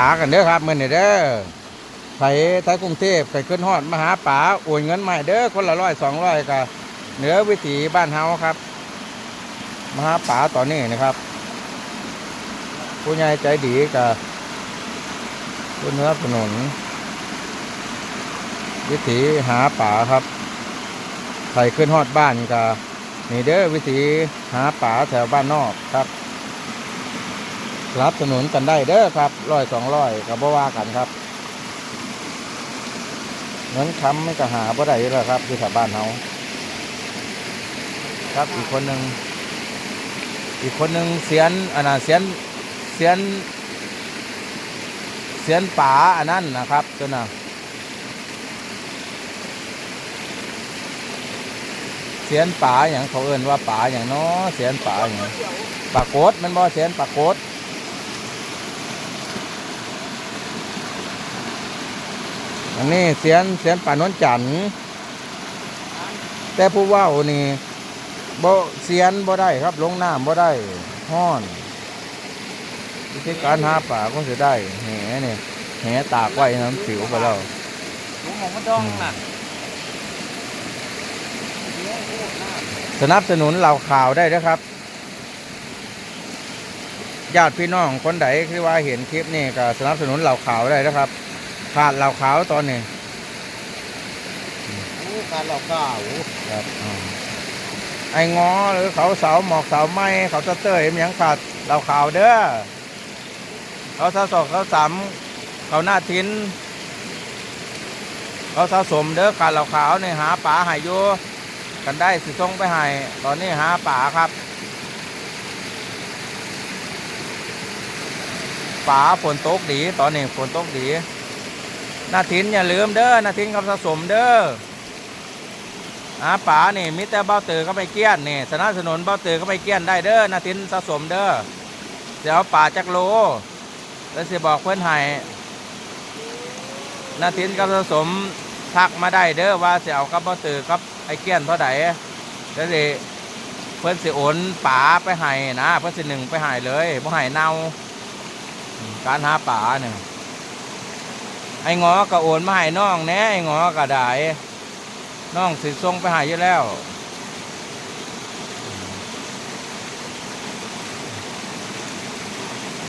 หากันเด้อครับมือนี้เด้อไผไทยกรุงเทพไปขึ้นฮอดมาหาป๋าโอนเงินใหม่เด้อคนละร้อยสองร้อยก็เหนือวิถีบ้านเฮาครับมาหาป๋าตอนนี้นะครับ ผู้ใหญ่ใจดีกับผู้เนื้อถนนวิถีหาป๋าครับไผขึ้นฮอดบ้านก็นี่เด้อวิถีหาป๋าแถวบ้านนอกครับ รับสนุนกันได้เด้อครับร้อยสองร้อยก็บ่ว่ากันครับเงินค้ำไม่ก็หาบ่ได้อยู่แล้วครับที่แถวบ้านเฮาครับอีกคนหนึ่งอีกคนหนึ่งเสียนอันน่ะเสียนเสียนเสียนป่าอันนั้นนะครับตัวน่ะเสียนป่าอย่างเขาเอิ้นว่าป่าอย่างเนาะเสียนป่าอย่างปากดมันบ่เสียนปลากด อันนี้เสียนเสียนป่านนจันทร์แต่ผู้เว่านี่บ่เสียนบ่ได้ครับลงน้ำบ่ได้ห้อนวิธีการหาป่าก็จะได้แหนี่แหตากไว้น้ำสิวไปแล้วหลวงหมองมันดองน่ะสนับสนุนเหล่าข่าวได้นะครับญาติพี่น้องคนใดที่ว่าเห็นคลิปนี่ก็สนับสนุนเหล่าข่าวได้นะครับ ขาดเหล่าข่าวตอนนี้โอ้การหลอกก้าวครับอ่าไอ้งอหรือเขาเสาหมอกเสาไม้เขาตะเตยมันยังขาดเหล่าข่าวเด้อเขาสะสอกเขาสามเขาหน้าทินเขาสะสมเด้อขาดเหล่าขาวเนี่ยหาป่าใหายอยู่กันได้สิส่งไปให้ตอนนี้หาป่าครับป่าฝนตกดี ตอนนี้ฝนตกดีห นาทินอย่าลืมเด้อนาทินเขาสะสมเด้ออาป๋านี่มิแต่เบ้าตือก็ไม่เกี้ยนนี่สนับสนุนเบ้าตือก็ไม่เกี้ยนได้เด้อนาทินสะสมเด้อเดี๋ยวป่าจักโลแล้วสิบอกเพื่อนให้นาทินกับสะสมทักมาได้เด้อว่าเสิเอากับเบ้าตือกับไอเกี้ยนเท่าใดแล้วสิเพื่อนสิโอนป๋าไปให้นะเพื่อนสิหนึ่งไปให้เลยบ่ให้เน่าการหาป๋าเนี่ย ไอ้งอก็โอนมาให้น้องแน่ไอ้งอก็ได้น้องสิส่งไปหายอยู่แล้ว